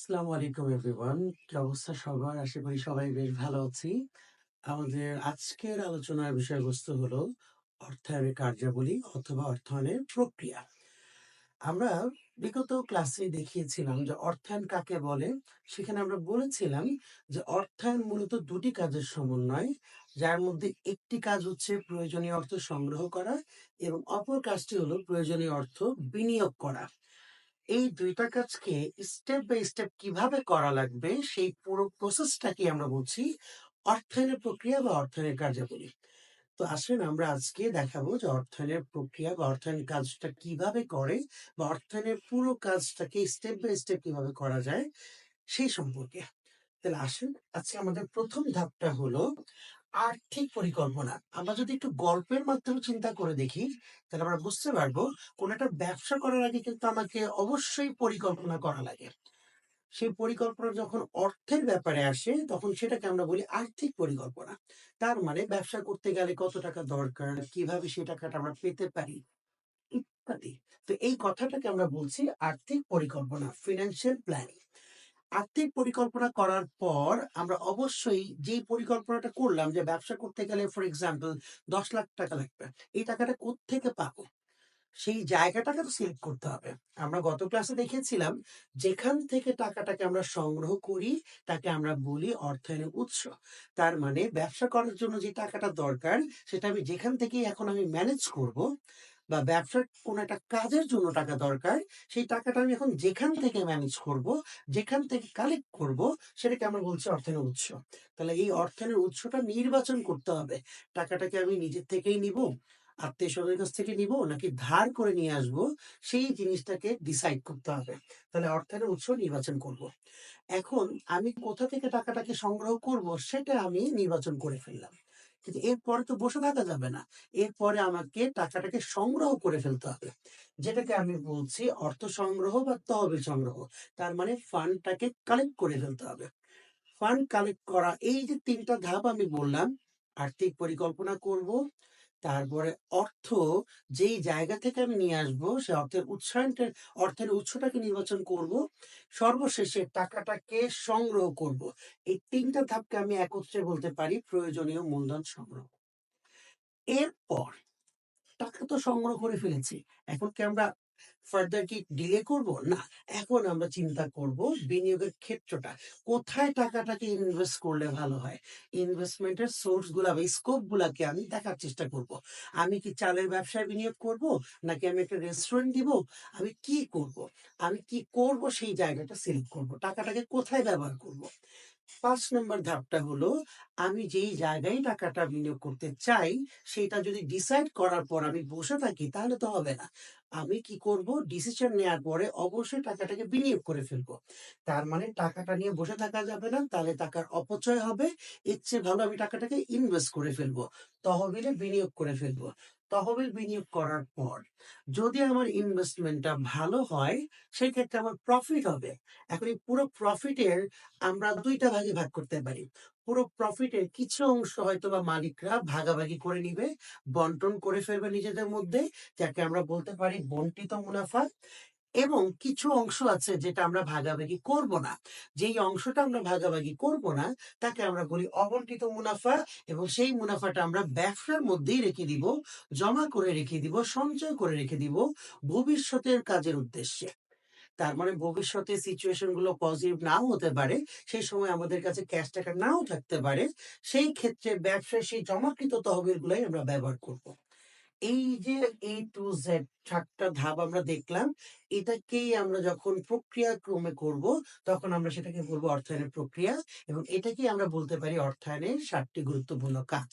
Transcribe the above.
আসসালামু আলাইকুম এভরিওয়ান। কি অবস্থা সবার? আশা করি সবাই বেশ ভালো আছি। আমাদের আজকের আলোচনার বিষয়বস্তু অর্থায়নের কার্যাবলী অথবা অর্থায়নের প্রক্রিয়া। আমরা বিগত ক্লাসে দেখিয়েছিলাম যে অর্থায়ন কাকে বলে? সেখানে আমরা বলেছিলাম যে অর্থায়ন মূলত দুটি কাজের সমন্বয়, যার মধ্যে একটি কাজ হচ্ছে প্রয়োজনীয় অর্থ সংগ্রহ করা এবং অপর কাজটি হলো প্রয়োজনীয় অর্থ বিনিয়োগ করা। এই দুইটা কাজকে স্টেপ বাই স্টেপ কীভাবে করা লাগবে, সেই পুরো প্রসেসটাকে আমরা বলছি অর্থায়নের প্রক্রিয়া বা অর্থায়নের কার্যাবলী। তো আসেন আমরা আজকে দেখাবো যে অর্থায়নের প্রক্রিয়া বা অর্থায়ন কাজটা কীভাবে করে বা অর্থায়নের পুরো কাজটাকে স্টেপ বাই স্টেপ কীভাবে করা যায়, সেই সম্পর্কে। তাহলে আসেন আজকে আমাদের প্রথম ধাপটা হলো আর্থিক পরিকল্পনা। আমরা যদি একটু গল্পের মাধ্যমে চিন্তা করে দেখি, তাহলে আমরা বুঝতে পারব কোন একটা ব্যবসা করার আগে কিন্তু আমাকে অবশ্যই পরিকল্পনা করা লাগে। সেই পরিকল্পনা যখন অর্থের ব্যাপারে আসে, তখন সেটাকে আমরা বলি আর্থিক পরিকল্পনা। তার মানে ব্যবসা করতে গেলে কত টাকা দরকার, কীভাবে সেই টাকাটা আমরা পেতে পারি, ইত্যাদি। তো এই কথাটাকে আমরা বলছি আর্থিক পরিকল্পনা ফিনান্সিয়াল প্ল্যানিং আর্থিক পরিকল্পনা করার পর আমরা অবশ্যই যে পরিকল্পনাটা করলাম যে ব্যবসা করতে গেলে ফর এক্সাম্পল দশ লাখ টাকা লাগবে, এই টাকাটা কোত্থেকে পাবো? সেই জায়গাটাকে তো সিলেক্ট করতে হবে। আমরা গত ক্লাসে দেখেছিলাম, যেখান থেকে টাকাটাকে আমরা সংগ্রহ করি, তাকে আমরা বলি অর্থায়নের উৎস। তার মানে ব্যবসা করার জন্য যে টাকাটা দরকার, সেটা আমি যেখান থেকে এখন আমি ম্যানেজ করব বা ব্যবসার কোনো একটা কাজের জন্য টাকা দরকার, সেই টাকাটা আমি এখন যেখান থেকে ম্যানেজ করব, যেখান থেকে কালেক্ট করব, সেটাকে আমরা বলছি অর্থায়নের উৎস। তাহলে এই অর্থায়নের উৎসটা নির্বাচন করতে হবে। টাকাটাকে আমি নিজের থেকেই নিব আত্মীয় স্বজনের কাছ থেকে নিব নাকি ধার করে নিয়ে আসব, সেই জিনিসটাকে ডিসাইড করতে হবে। তাহলে অর্থায়নের উৎস নির্বাচন করব। এখন আমি কোথা থেকে টাকাটাকে সংগ্রহ করব সেটা আমি নির্বাচন করে ফেললাম। কিন্তু এরপরে তো বসে থাকা যাবে না। এরপরে আমাকে টাকাটাকে সংগ্রহ করে ফেলতে হবে। যেটাকে আমি বলছি অর্থ সংগ্রহ বা তহবিল সংগ্রহ। তার মানে ফান্ডটাকে কালেক্ট করে ফেলতে হবে। ফান্ড কালেক্ট করা, এই যে তিনটা ধাপ আমি বললাম, আর্থিক পরিকল্পনা করব তারপরে অর্থ যেই জায়গা থেকে আমি নিয়ে আসব, সে অর্থের উৎসাহনটা অর্থের উৎসটাকে নির্বাচন করব। সর্বশেষে টাকাটাকে সংগ্রহ করব। এই তিনটা ধাপকে আমি একত্রে বলতে পারি প্রয়োজনীয় মূলধন সংগ্রহ। এরপর টাকা তো সংগ্রহ করে ফেলেছি। এখন কি আমরা ফার্দার কি ডিলে করব? না, এখন আমরা চিন্তা করব বিনিয়োগের ক্ষেত্রটা। কোথায় টাকাটাকে ইনভেস্ট করলে ভালো হয়? ইনভেস্টমেন্টের সোর্সগুলা বা স্কোপ গুলাকে আমি দেখার চেষ্টা করব। আমি কি চালের ব্যবসায় বিনিয়োগ করব? নাকি আমি একটা রেস্টুরেন্ট দিব? আমি কি করব? আমি কি করব? সেই জায়গাটা সিলেক্ট করব। টাকাটাকে কোথায় ব্যবহার করব? পাঁচ নম্বর ধাপটা হলো, আমি যেই জায়গায় টাকাটা বিনিয়োগ করতে চাই, সেটা যদি ডিসাইড করার পর আমি বসে থাকি, তাহলে তো হবে না। আমি কি করব? ডিসিশন নেওয়ার পরে অবশ্যই টাকাটাকে বিনিয়োগ করে ফেলব। তার মানে টাকাটা নিয়ে বসে থাকা যাবে না, তাহলে টাকার অপচয় হবে চেয়ে ভালো আমি টাকাটাকে ইনভেস্ট করে ফেলব, তহবিলে বিনিয়োগ করে ফেলব। তহবিল বিনিয়োগ করার পর যদি আমার ইনভেস্টমেন্টটা ভালো হয় সেই ক্ষেত্রে আমার প্রফিট হবে। এখন এই পুরো প্রফিটের আমরা দুইটা ভাগে ভাগ করতে পারি। পুরো প্রফিটের কিছু অংশ হয়তো বা মালিকরা ভাগাভাগি করে নিবে, বন্টন করে ফেলবে নিজেদের মধ্যে, যাকে আমরা বলতে পারি বন্টিত মুনাফা। এবং কিছু অংশ আছে যেটা আমরা ভাগাভাগি করব না। যেই অংশটা আমরা ভাগাভাগি করব না, তাকে আমরা বলি অবন্টিত মুনাফা। এবং সেই মুনাফাটা আমরা ব্যবসার মধ্যেই রেখে দিব, জমা করে রেখে দিব, সঞ্চয় করে রেখে দিব ভবিষ্যতের কাজের উদ্দেশ্যে। তার মানে ভবিষ্যতে সিচুয়েশনগুলো পজিটিভ নাও হতে পারে, সেই সময় আমাদের কাছে ক্যাশ টাকা নাও থাকতে পারে, সেই ক্ষেত্রে ব্যবসায় সেই জমাকৃত তহবিল গুলাই আমরা ব্যবহার করব। এই যে এ টু জেড সাতটা ধাপ আমরা দেখলাম, এটাকেই আমরা যখন প্রক্রিয়া ক্রমে করব, তখন আমরা সেটাকে বলব অর্থায়নের প্রক্রিয়া এবং এটাকেই আমরা বলতে পারি অর্থায়নের সাতটি গুরুত্বপূর্ণ কাজ।